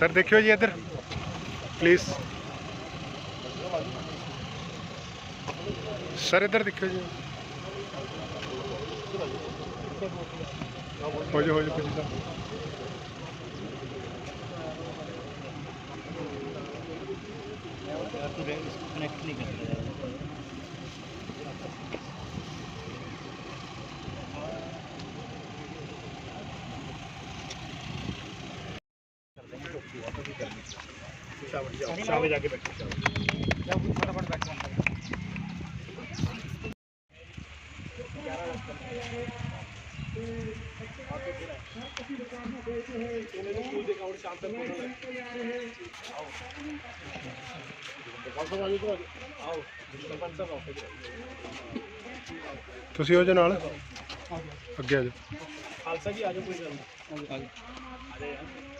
Sir, ਦੇਖਿਓ ਜੀ ਇੱਧਰ। ਪਲੀਜ਼ ਸਰ, ਇੱਧਰ ਦੇਖਿਓ ਜੀ। ਹੋ ਜਾ ਹੋ ਜਾ ਪੁੱਜੀ ਸਰ ਕਨੈਕਟ ਨਹੀਂ ਕਰਦਾ ਸ਼ਾਬਾਸ਼ ਤੁਸੀਂ ਉਹਦੇ ਨਾਲ। ਅੱਗੇ ਆ ਜਾਓ। ਖਾਲਸਾ ਜੀ ਆ ਜਾਓ ਕੋਈ ਗੱਲ ਨਹੀਂ। ਅਰੇ ਯਾਰ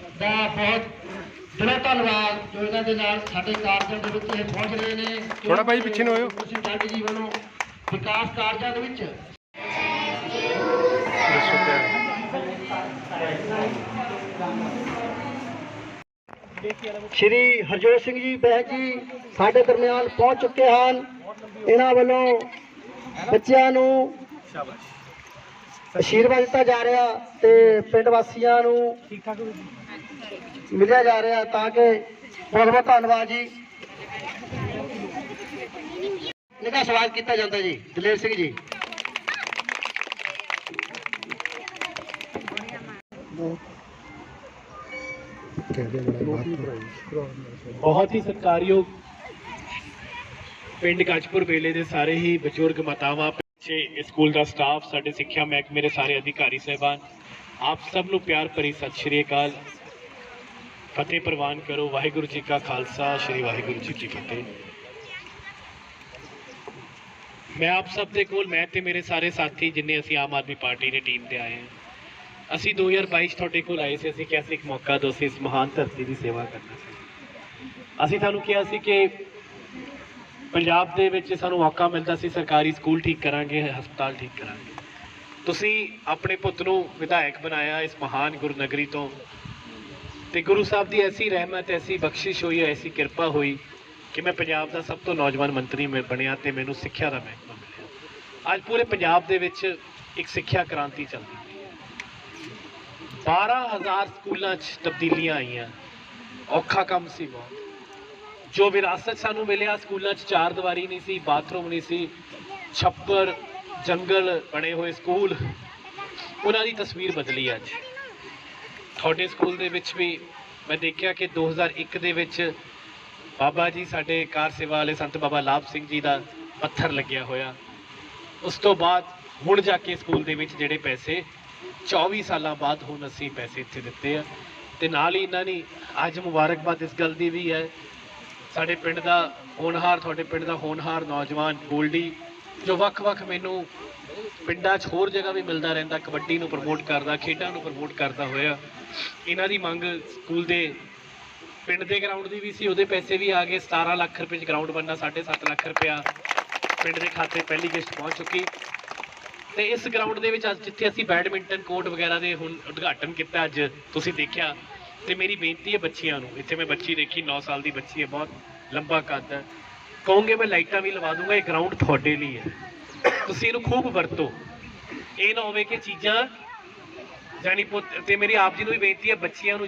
ਦਾ ਬਹੁਤ ਦਿਲੋਂ ਧੰਨਵਾਦ। ਜੋ ਇਹਨਾਂ ਦੇ ਨਾਲ ਸਾਡੇ ਕਾਰਜਾਂ ਦੇ ਵਿੱਚ ਇਹ ਪਹੁੰਚ ਰਹੇ ਨੇ। ਥੋੜ੍ਹਾ ਭਾਈ ਪਿੱਛੇ ਨੂੰ ਹੋਇਓ। ਸਿੰਘ ਡਾਡੀ ਜੀ ਵੱਲੋਂ ਵਿਕਾਸ ਕਾਰਜਾਂ ਦੇ ਵਿੱਚ। ਸ਼੍ਰੀ ਹਰਜੋਤ ਸਿੰਘ ਜੀ ਬਹਿ ਜੀ ਸਾਡੇ ਦਰਮਿਆਨ ਪਹੁੰਚ ਚੁੱਕੇ ਹਨ। ਇਹਨਾਂ ਵੱਲੋਂ ਬੱਚਿਆਂ ਨੂੰ ਅਸ਼ੀਰਵਾਦ ਦਿੱਤਾ ਜਾ ਰਿਹਾ ਤੇ ਪਿੰਡ ਵਾਸੀਆਂ ਨੂੰ ਠੀਕ ਠਾਕ ਹੋ ਮਿਲਿਆ ਜਾ ਰਿਹਾ ਤਾਂ ਕਿ ਬਹੁਤ ਬਹੁਤ ਧੰਨਵਾਦ ਜੀ। ਨਿੱਘਾ ਸਵਾਗਤ ਕੀਤਾ ਜਾਂਦਾ ਜੀ, ਦਲੇਰ ਸਿੰਘ ਜੀ। ਬਹੁਤ ਹੀ ਸਤਿਕਾਰਯੋਗ ਪਿੰਡ ਗੱਜਪੁਰ ਵੇਲੇ ਦੇ ਸਾਰੇ ਹੀ ਬਜ਼ੁਰਗ ਮਾਤਾਵਾਂ, ਪਿੱਛੇ ਸਕੂਲ ਦਾ ਸਟਾਫ, ਸਾਡੇ ਸਿੱਖਿਆ ਮਹਿਕਮੇ ਦੇ ਸਾਰੇ ਅਧਿਕਾਰੀ, ਸਹਿਬਾਨ, ਆਪ ਸਭ ਨੂੰ ਪਿਆਰ ਭਰੀ ਸਤਿ ਸ਼੍ਰੀ ਅਕਾਲ। ਫਤਿਹ ਪ੍ਰਵਾਨ ਕਰੋ। ਵਾਹਿਗੁਰੂ ਜੀ ਕਾ ਖਾਲਸਾ, ਸ਼੍ਰੀ ਵਾਹਿਗੁਰੂ ਜੀ ਕੀ ਫਤਿਹ। ਮੈਂ ਆਪ ਸਭ ਦੇ ਕੋਲ, ਮੈਂ ਤੇ ਮੇਰੇ ਸਾਰੇ ਸਾਥੀ ਜਿੰਨੇ ਅਸੀਂ ਆਮ ਆਦਮੀ ਪਾਰਟੀ ਦੀ ਟੀਮ ਤੇ ਆਏ ਹਾਂ। ਅਸੀਂ 2022 'ਚ ਤੁਹਾਡੇ ਕੋਲ ਆਏ ਸੀ। ਅਸੀਂ ਕਿਹਾ ਸੀ ਇੱਕ ਮੌਕਾ ਦਿਓ, ਅਸੀਂ ਇਸ ਮਹਾਨ ਧਰਤੀ ਦੀ ਸੇਵਾ ਕਰਨਾ ਸੀ। ਅਸੀਂ ਤੁਹਾਨੂੰ ਕਿਹਾ ਸੀ ਕਿ ਪੰਜਾਬ ਦੇ ਵਿੱਚ ਸਾਨੂੰ ਮੌਕਾ ਮਿਲਦਾ ਸੀ, ਸਰਕਾਰੀ ਸਕੂਲ ਠੀਕ ਕਰਾਂਗੇ, ਹਸਪਤਾਲ ਠੀਕ ਕਰਾਂਗੇ। ਤੁਸੀਂ ਆਪਣੇ ਪੁੱਤ ਨੂੰ ਵਿਧਾਇਕ ਬਣਾਇਆ ਇਸ ਮਹਾਨ ਗੁਰਨਗਰੀ ਤੋਂ। ਤੇ ਗੁਰੂ ਸਾਹਿਬ ਦੀ ਐਸੀ ਰਹਿਮਤ, ਐਸੀ ਬਖਸ਼ਿਸ਼ ਹੋਈ, ਐਸੀ ਕਿਰਪਾ ਹੋਈ ਕਿ ਮੈਂ ਪੰਜਾਬ ਦਾ ਸਭ ਤੋਂ ਨੌਜਵਾਨ ਮੰਤਰੀ ਮੈਂ ਬਣਿਆ ਤੇ ਮੈਨੂੰ ਸਿੱਖਿਆ ਦਾ ਮਹਿਕਮਾ ਮਿਲਿਆ। ਅੱਜ ਪੂਰੇ ਪੰਜਾਬ ਦੇ ਵਿੱਚ ਇੱਕ ਸਿੱਖਿਆ ਕ੍ਰਾਂਤੀ ਚੱਲਦੀ ਪਈ ਹੈ। 12000 ਸਕੂਲਾਂ 'ਚ ਤਬਦੀਲੀਆਂ ਆਈਆਂ। ਔਖਾ ਕੰਮ ਸੀ ਬਹੁਤ। ਜੋ ਵਿਰਾਸਤ ਸਾਨੂੰ ਮਿਲਿਆ, ਸਕੂਲਾਂ 'ਚ ਚਾਰ ਦੀਵਾਰੀ ਨਹੀਂ ਸੀ, ਬਾਥਰੂਮ ਨਹੀਂ ਸੀ, ਛੱਪਰ, ਜੰਗਲ ਬਣੇ ਹੋਏ ਸਕੂਲ, ਉਹਨਾਂ ਦੀ ਤਸਵੀਰ ਬਦਲੀ ਅੱਜ। ਤੁਹਾਡੇ ਸਕੂਲ ਦੇ ਵਿੱਚ ਵੀ ਮੈਂ ਦੇਖਿਆ ਕਿ 2001 ਦੇ ਵਿੱਚ ਬਾਬਾ ਜੀ ਸਾਡੇ ਕਾਰ ਸੇਵਾ ਵਾਲੇ ਸੰਤ ਬਾਬਾ ਲਾਭ ਸਿੰਘ ਜੀ ਦਾ ਪੱਥਰ ਲੱਗਿਆ ਹੋਇਆ। ਉਸ ਤੋਂ ਬਾਅਦ ਹੁਣ ਜਾ ਕੇ ਸਕੂਲ ਦੇ ਵਿੱਚ ਜਿਹੜੇ ਪੈਸੇ 24 ਸਾਲਾਂ ਬਾਅਦ ਹੁਣ ਅਸੀਂ ਪੈਸੇ ਇੱਥੇ ਦਿੱਤੇ ਆ। ਤੇ ਨਾਲ ਹੀ ਇਹਨਾਂ ਨੇ ਅੱਜ ਮੁਬਾਰਕਬਾਦ ਇਸ ਗੱਲ ਦੀ ਵੀ ਹੈ। ਸਾਡੇ ਪਿੰਡ ਦਾ ਹੋਣਹਾਰ, ਤੁਹਾਡੇ ਪਿੰਡ ਦਾ ਹੋਣਹਾਰ ਨੌਜਵਾਨ ਗੋਲਡੀ ਜੋ ਵੱਖ-ਵੱਖ ਮੈਨੂੰ ਪਿੰਡਾਂ 'ਚ ਹੋਰ ਜਗ੍ਹਾ ਵੀ ਮਿਲਦਾ ਰਹਿੰਦਾ, ਕਬੱਡੀ ਨੂੰ ਪ੍ਰਮੋਟ ਕਰਦਾ, ਖੇਡਾਂ ਨੂੰ ਪ੍ਰਮੋਟ ਕਰਦਾ ਹੋਇਆ। ਇਹਨਾਂ ਦੀ ਮੰਗ ਸਕੂਲ ਦੇ ਪਿੰਡ ਦੇ ਗਰਾਊਂਡ ਦੀ ਵੀ ਸੀ, ਉਹਦੇ ਪੈਸੇ ਵੀ ਆ ਗਏ। 17 ਲੱਖ ਰੁਪਏ 'ਚ ਗਰਾਊਂਡ ਬਣਨਾ 7.5 ਲੱਖ ਰੁਪਇਆ ਪਿੰਡ ਦੇ ਖਾਤੇ ਪਹਿਲੀ ਕਿਸ਼ਤ ਪਹੁੰਚ ਚੁੱਕੀ। ਤੇ ਇਸ ਗਰਾਊਂਡ ਦੇ ਵਿੱਚ ਅੱਜ ਜਿੱਥੇ ਅਸੀਂ ਬੈਡਮਿੰਟਨ ਕੋਰਟ ਵਗੈਰਾ ਦੇ ਹੁਣ ਉਦਘਾਟਨ ਕੀਤਾ ਅੱਜ, ਤੁਸੀਂ ਦੇਖਿਆ। ਤੇ ਮੇਰੀ ਬੇਨਤੀ ਹੈ ਬੱਚੀਆਂ ਨੂੰ, ਇੱਥੇ ਮੈਂ ਬੱਚੀ ਦੇਖੀ 9 ਸਾਲ ਦੀ ਬੱਚੀ ਹੈ, ਬਹੁਤ ਲੰਬਾ ਕੱਦ ਹੈ। ਕਹੋਗੇ, ਮੈਂ ਲਾਈਟਾਂ ਵੀ ਲਵਾ ਦੂੰਗਾ, ਇਹ ਗਰਾਊਂਡ ਤੁਹਾਡੇ ਲਈ ਹੈ। ਤੁਸੀਂ ਇਹਨੂੰ ਖੂਬ ਵਰਤੋ। ਇਹ ਨਾ ਹੋਵੇ ਕਿ ਚੀਜ਼ਾਂ ਜਾਨੀ ਪੁੱਤ, ਤੇ ਮੇਰੀ ਆਪ ਜੀ ਨੂੰ ਵੀ ਬੇਨਤੀ ਹੈ, ਬੱਚਿਆਂ ਨੂੰ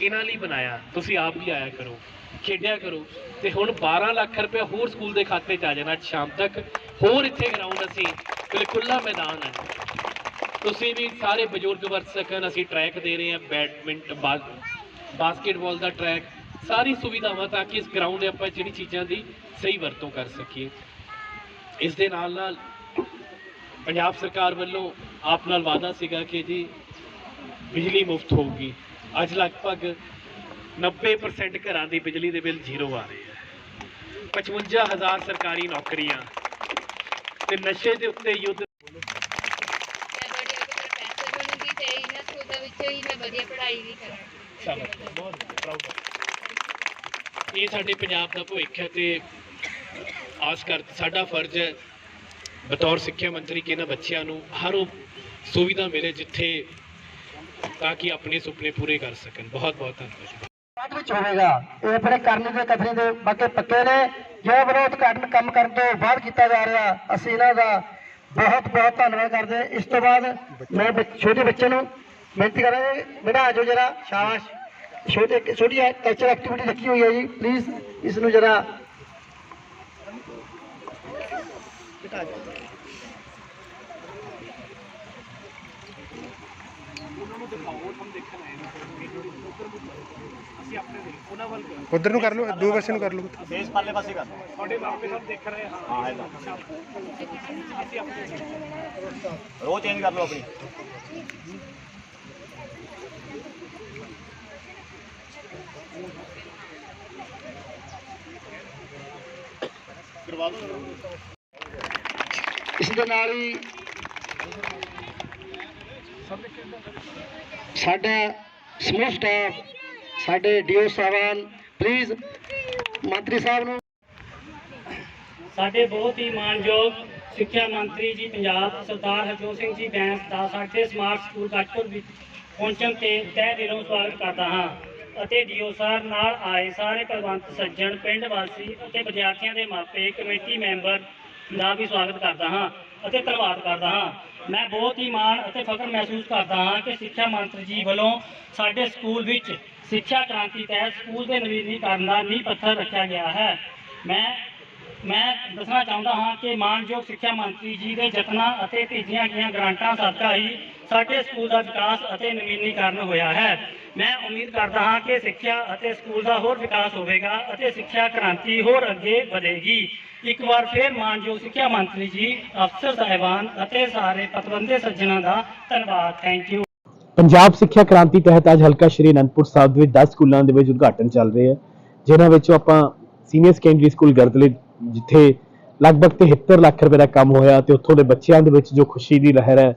ਇਹਨਾਂ ਲਈ ਬਣਾਇਆ। ਤੁਸੀਂ ਆਪ ਵੀ ਆਇਆ ਕਰੋ, ਖੇਡਿਆ ਕਰੋ। ਤੇ ਹੁਣ 12 ਲੱਖ ਰੁਪਏ ਹੋਰ ਸਕੂਲ ਦੇ ਖਾਤੇ 'ਚ ਆ ਜਾਣਾ ਅੱਜ ਸ਼ਾਮ ਤੱਕ। ਹੋਰ ਇੱਥੇ ਗਰਾਊਂਡ ਅਸੀਂ ਬਿਲਕੁਲ ਖੁੱਲਾ ਮੈਦਾਨ ਹੈ। ਤੁਸੀਂ ਵੀ ਸਾਰੇ ਬਜ਼ੁਰਗ ਵਰਤ ਸਕਣ, ਅਸੀਂ ਟਰੈਕ ਦੇ ਰਹੇ ਹਾਂ ਬੈਡਮਿੰਟਨ ਬਾਸਕਟਬਾਲ ਦਾ ਟਰੈਕ ਸਾਰੀ ਸੁਵਿਧਾਵਾਂ ਤਾਂ ਕਿ ਇਸ ਗਰਾਊਂਡ ਦੇ ਆਪਾਂ ਜਿਹੜੀ ਚੀਜ਼ਾਂ ਦੀ ਸਹੀ ਵਰਤੋਂ ਕਰ ਸਕੀਏ। ਇਸ ਦੇ ਨਾਲ ਨਾਲ ਪੰਜਾਬ ਸਰਕਾਰ ਵੱਲੋਂ ਆਪ ਨਾਲ ਵਾਅਦਾ ਸੀਗਾ ਕਿ ਜੀ ਬਿਜਲੀ ਮੁਫਤ ਹੋਊਗੀ। ਅੱਜ ਲਗਭਗ 90% ਘਰਾਂ ਦੀ ਬਿਜਲੀ ਦੇ ਬਿੱਲ ਜ਼ੀਰੋ ਆ ਰਹੇ ਆ। 55000 ਸਰਕਾਰੀ ਨੌਕਰੀਆਂ ਤੇ ਨਸ਼ੇ ਦੇ ਉੱਤੇ ਯੁੱਧ। ਵਧੀਆ ਪੜ੍ਹਾਈ ਵੀ ਕਰਾਂ ਇਹ ਸਾਡੇ ਪੰਜਾਬ ਦਾ ਭਵਿੱਖ ਹੈ ਤੇ ਆਸ ਕਰ, ਸਾਡਾ ਫਰਜ਼ ਹੈ ਬਤੌਰ ਸਿੱਖਿਆ ਮੰਤਰੀ ਕਿ ਇਹਨਾਂ ਬੱਚਿਆਂ ਨੂੰ ਹਰ ਉਹ ਸੁਵਿਧਾ ਮਿਲੇ ਜਿੱਥੇ ਤਾਂ ਕਿ ਆਪਣੇ ਸੁਪਨੇ ਪੂਰੇ ਕਰ ਸਕਣ। ਬਹੁਤ ਬਹੁਤ ਧੰਨਵਾਦ ਬਾਅਦ ਵਿੱਚ ਹੋਵੇਗਾ। ਇਹ ਆਪਣੇ ਕਰਨੇ ਦੇ ਕਥਨੀ ਦੇ ਬਾਕੀ ਪੱਕੇ ਨੇ। ਜੋ ਵਿਰੋਧ ਘਟਨ ਕੰਮ ਕਰਨ ਤੋਂ ਬਾਅਦ ਕੀਤਾ ਜਾ ਰਿਹਾ, ਅਸੀਂ ਇਹਨਾਂ ਦਾ ਬਹੁਤ ਬਹੁਤ ਧੰਨਵਾਦ ਕਰਦੇ। ਹਾਂ। ਇਸ ਤੋਂ ਬਾਅਦ ਮੈਂ ਛੋਟੇ ਬੱਚੇ ਨੂੰ ਬੇਨਤੀ ਕਰਾਂਗੇ ਬੇਟਾ ਆਜੋ ਜਰਾ, ਸ਼ਾਬਾਸ਼। ਛੋਟੇ ਛੋਟੀ ਕਲਚਰ ਐਕਟੀਵਿਟੀ ਰੱਖੀ ਹੋਈ ਹੈ ਜੀ ਪਲੀਜ਼ ਇਸ ਨੂੰ ਜਰਾ ਉਧਰ ਨੂੰ ਕਰ ਲਓ ਦੋ ਪਾਸੇ ਨੂੰ ਕਰ ਲਓ। ਫੇਸ ਪਰਲੇ ਪਾਸੇ ਕਰ ਤੁਹਾਡੇ ਮਾਪੇ ਸਭ ਦੇਖ ਰਹੇ ਹਾਂ ਹਾਂ ਇਹਦਾ ਰੋ ਚੇਂਜ ਕਰ ਲਓ ਆਪਣੀ। ਇਸ ਦੇ ਨਾਲ ਹੀ ਸਾਡਾ ਸਮੂਹ ਸਟਾਫ ਸਾਡੇ ਡੀਓ ਸਾਹਿਬਾਨ ਪਲੀਜ਼ ਮੰਤਰੀ ਸਾਹਿਬ ਨੂੰ। ਸਾਡੇ ਬਹੁਤ ਹੀ ਮਾਨਯੋਗ ਸਿੱਖਿਆ ਮੰਤਰੀ ਜੀ ਪੰਜਾਬ ਸਰਦਾਰ ਹਰਜੋਤ ਸਿੰਘ ਜੀ ਬੈਂਸ ਦਾ ਸਾਡੇ ਸਮਾਰਟ ਸਕੂਲ ਗੱਜਪੁਰ ਵਿੱਚ ਪਹੁੰਚਣ ਤੇ ਤਹਿ ਦਿਲੋਂ ਸਵਾਗਤ ਕਰਦਾ ਹਾਂ। ਅਤੇ ਡੀਓ ਸਾਹਿਬ ਨਾਲ ਆਏ ਸਾਰੇ ਪ੍ਰਬੰਧ ਸੱਜਣ, ਪਿੰਡ ਵਾਸੀ ਅਤੇ ਵਿਦਿਆਰਥੀਆਂ ਦੇ ਮਾਪੇ, ਕਮੇਟੀ ਮੈਂਬਰ ਦਾ ਵੀ ਸਵਾਗਤ ਕਰਦਾ ਹਾਂ ਅਤੇ ਧੰਨਵਾਦ ਕਰਦਾ ਹਾਂ। ਮੈਂ ਬਹੁਤ ਹੀ ਮਾਣ ਅਤੇ ਫਖਰ ਮਹਿਸੂਸ ਕਰਦਾ ਹਾਂ ਕਿ ਸਿੱਖਿਆ ਮੰਤਰੀ ਜੀ ਵੱਲੋਂ ਸਾਡੇ ਸਕੂਲ ਵਿੱਚ ਸਿੱਖਿਆ ਕ੍ਰਾਂਤੀ ਤਹਿਤ ਸਕੂਲ ਦੇ ਨਵੀਨੀਕਰਨ ਦਾ ਨੀਂਹ ਪੱਥਰ ਰੱਖਿਆ ਗਿਆ ਹੈ। ਮੈਂ ਮੈਂ ਦੱਸਣਾ ਚਾਹੁੰਦਾ ਹਾਂ ਕਿ ਮਾਨਯੋਗ ਸਿੱਖਿਆ ਮੰਤਰੀ ਜੀ ਦੇ ਯਤਨਾਂ ਅਤੇ ਭੇਜੀਆਂ ਗਈਆਂ ਗ੍ਰਾਂਟਾਂ ਸਦਕਾ ਹੀ ਸਾਡੇ ਸਕੂਲ ਦਾ ਵਿਕਾਸ ਅਤੇ ਨਵੀਨੀਕਰਨ ਹੋਇਆ ਹੈ। ਮੈਂ ਉਮੀਦ ਕਰਦਾ ਹਾਂ ਕਿ ਸਿੱਖਿਆ ਅਤੇ ਸਕੂਲ ਦਾ ਹੋਰ ਵਿਕਾਸ ਹੋਵੇਗਾ ਅਤੇ ਸਿੱਖਿਆ ਕ੍ਰਾਂਤੀ ਹੋਰ ਅੱਗੇ ਵਧੇਗੀ। ਇੱਕ ਵਾਰ ਫਿਰ ਮਾਨਯੋਗ ਸਿੱਖਿਆ ਮੰਤਰੀ ਜੀ, ਅਫਸਰ ਸਾਹਿਬਾਨ ਅਤੇ ਸਾਰੇ ਪਤਵੰਤੇ ਸੱਜਣਾਂ ਦਾ ਧੰਨਵਾਦ। ਥੈਂਕ ਯੂ ਪੰਜਾਬ ਸਿੱਖਿਆ ਕ੍ਰਾਂਤੀ ਤਹਿਤ ਅੱਜ ਹਲਕਾ ਸ਼੍ਰੀ ਅਨੰਦਪੁਰ ਸਾਹਿਬ ਦੇ ਵਿੱਚ 10 ਸਕੂਲਾਂ ਦੇ ਵਿੱਚ ਉਦਘਾਟਨ ਚੱਲ ਰਹੇ ਹੈ, ਜਿਨ੍ਹਾਂ ਵਿੱਚੋਂ ਆਪਾਂ ਸੀਨੀਅਰ ਸੈਕੰਡਰੀ ਸਕੂਲ ਗਰਦਲੇ, ਜਿੱਥੇ ਲਗਭਗ 73 ਲੱਖ ਰੁਪਏ ਦਾ ਕੰਮ ਹੋਇਆ ਤੇ ਉੱਥੋਂ ਦੇ ਬੱਚਿਆਂ ਦੇ ਵਿੱਚ ਜੋ ਖੁਸ਼ੀ ਦੀ ਲਹਿਰ ਹੈ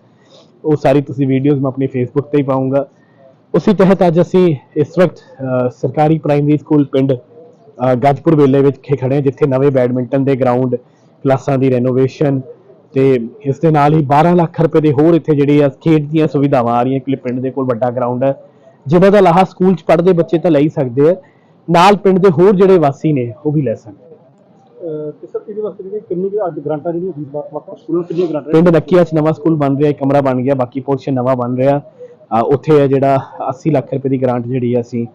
ਉਹ ਸਾਰੀ ਤੁਸੀਂ ਵੀਡੀਓਜ਼ ਮੈਂ ਆਪਣੀ ਫੇਸਬੁੱਕ ਤੇ ਹੀ ਪਾਉਂਗਾ। ਉਸੇ ਤਹਿਤ ਅੱਜ ਅਸੀਂ ਇਸ ਵਕਤ ਸਰਕਾਰੀ ਪ੍ਰਾਇਮਰੀ ਸਕੂਲ ਪਿੰਡ ਅ, ਗੱਜਪੁਰ ਵੇਲੇ ਵਿੱਚ ਖੇ ਖੜੇ ਹਾਂ ਜਿੱਥੇ ਨਵੇਂ ਬੈਡਮਿੰਟਨ ਦੇ ਗਰਾਊਂਡ ਕਲਾਸਾਂ ਦੀ ਰੈਨੋਵੇਸ਼ਨ ਤੇ ਇਸ ਦੇ ਨਾਲ ਹੀ 12 ਲੱਖ ਰੁਪਏ ਦੇ ਹੋਰ ਇੱਥੇ ਜਿਹੜੀ ਆ ਖੇਡ ਦੀਆਂ ਸੁਵਿਧਾਵਾਂ ਆ ਰਹੀਆਂ ਕਿ ਪਿੰਡ ਦੇ ਕੋਲ ਵੱਡਾ ਗਰਾਊਂਡ ਹੈ। ਜਿਹਨਾਂ ਦਾ ਲਾਹਾ ਸਕੂਲ 'ਚ ਪੜ੍ਹਦੇ ਬੱਚੇ ਤਾਂ ਲੈ ਹੀ ਸਕਦੇ ਆ। ਨਾਲ ਪਿੰਡ ਦੇ ਹੋਰ ਜਿਹੜੇ ਵਾਸੀ ਨੇ ਉਹ ਵੀ ਲੈ ਸਕਦੇ ਪਿੰਡ ਨੱਕੀਆਂ 'ਚ ਨਵਾਂ ਸਕੂਲ ਬਣ ਰਿਹਾ ਇੱਕ ਕਮਰਾ ਬਣ ਗਿਆ ਬਾਕੀ ਪੋਰਸ਼ਨ ਨਵਾਂ ਬਣ ਰਿਹਾ। ਉੱਥੇ ਹੈ ਜਿਹੜਾ 80 ਲੱਖ ਰੁਪਏ ਦੀ ਗ੍ਰਾਂਟ ਜਿਹੜੀ ਹੈ ਅਸੀਂ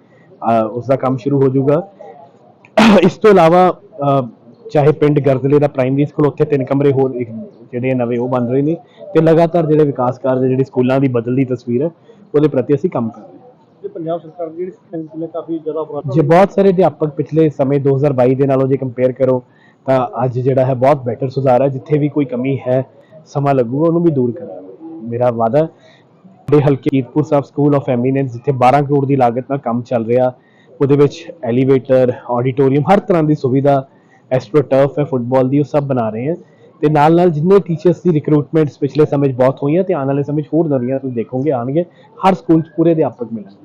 ਉਸ ਦਾ ਕੰਮ ਸ਼ੁਰੂ ਹੋ ਜਾਊਗਾ। ਇਸ ਤੋਂ ਇਲਾਵਾ ਚਾਹੇ ਪਿੰਡ ਗਰਦਲੇ ਦਾ ਪ੍ਰਾਇਮਰੀ ਸਕੂਲ ਉੱਥੇ ਤਿੰਨ ਕਮਰੇ ਹੋਰ ਜਿਹੜੇ ਨਵੇਂ ਉਹ ਬਣ ਰਹੇ ਨੇ ਤੇ ਲਗਾਤਾਰ ਜਿਹੜੇ ਵਿਕਾਸ ਕਾਰਜ ਜਿਹੜੇ ਸਕੂਲਾਂ ਦੀ ਬਦਲਦੀ ਤਸਵੀਰ ਹੈ ਉਹਦੇ ਪ੍ਰਤੀ ਅਸੀਂ ਕੰਮ ਕਰ ਰਹੇ ਹਾਂ। ਪੰਜਾਬ ਸਰਕਾਰ ਦੀ ਜਿਹੜੀ ਨੇ ਕਾਫੀ ਜ਼ਿਆਦਾ ਜੇ ਬਹੁਤ ਸਾਰੇ ਅਧਿਆਪਕ ਪਿਛਲੇ ਸਮੇਂ 2022 ਦੇ ਨਾਲੋਂ ਜੇ ਕੰਪੇਅਰ ਕਰੋ ਤਾਂ ਅੱਜ ਜਿਹੜਾ ਹੈ ਬਹੁਤ ਬੈਟਰ ਸੁਧਾਰ ਹੈ ਜਿੱਥੇ ਵੀ ਕੋਈ ਕਮੀ ਹੈ ਸਮਾਂ ਲੱਗੂਗਾ ਉਹਨੂੰ ਵੀ ਦੂਰ ਕਰਾਂਗੇ। ਮੇਰਾ ਵਾਅਦਾ ਹੈ, ਹਲਕੇ Kiratpur Sahib school of eminence ਜਿੱਥੇ 12 ਕਰੋੜ ਦੀ ਲਾਗਤ ਨਾਲ ਕੰਮ ਚੱਲ ਰਿਹਾ ਉਹਦੇ ਵਿੱਚ ਐਲੀਵੇਟਰ ਆਡੀਟੋਰੀਅਮ ਹਰ ਤਰ੍ਹਾਂ ਦੀ ਸੁਵਿਧਾ ਐਸਟ੍ਰੋ ਟਰਫ ਹੈ ਫੁੱਟਬਾਲ ਦੀ ਉਹ ਸਭ ਬਣਾ ਰਹੇ ਹਾਂ। ਤੇ ਨਾਲ ਨਾਲ ਜਿੰਨੇ ਟੀਚਰਸ ਦੀ ਰਿਕਰੂਟਮੈਂਟਸ ਪਿਛਲੇ ਸਮੇਂ 'ਚ ਬਹੁਤ ਹੋਈਆਂ ਤੇ ਆਉਣ ਵਾਲੇ ਸਮੇਂ 'ਚ ਹੋਰ ਨਵੀਆਂ ਤੁਸੀਂ ਦੇਖੋਗੇ ਆਣਗੇ ਹਰ ਸਕੂਲ 'ਚ ਪੂਰੇ ਅਧਿਆਪਕ ਮਿਲਣਗੇ।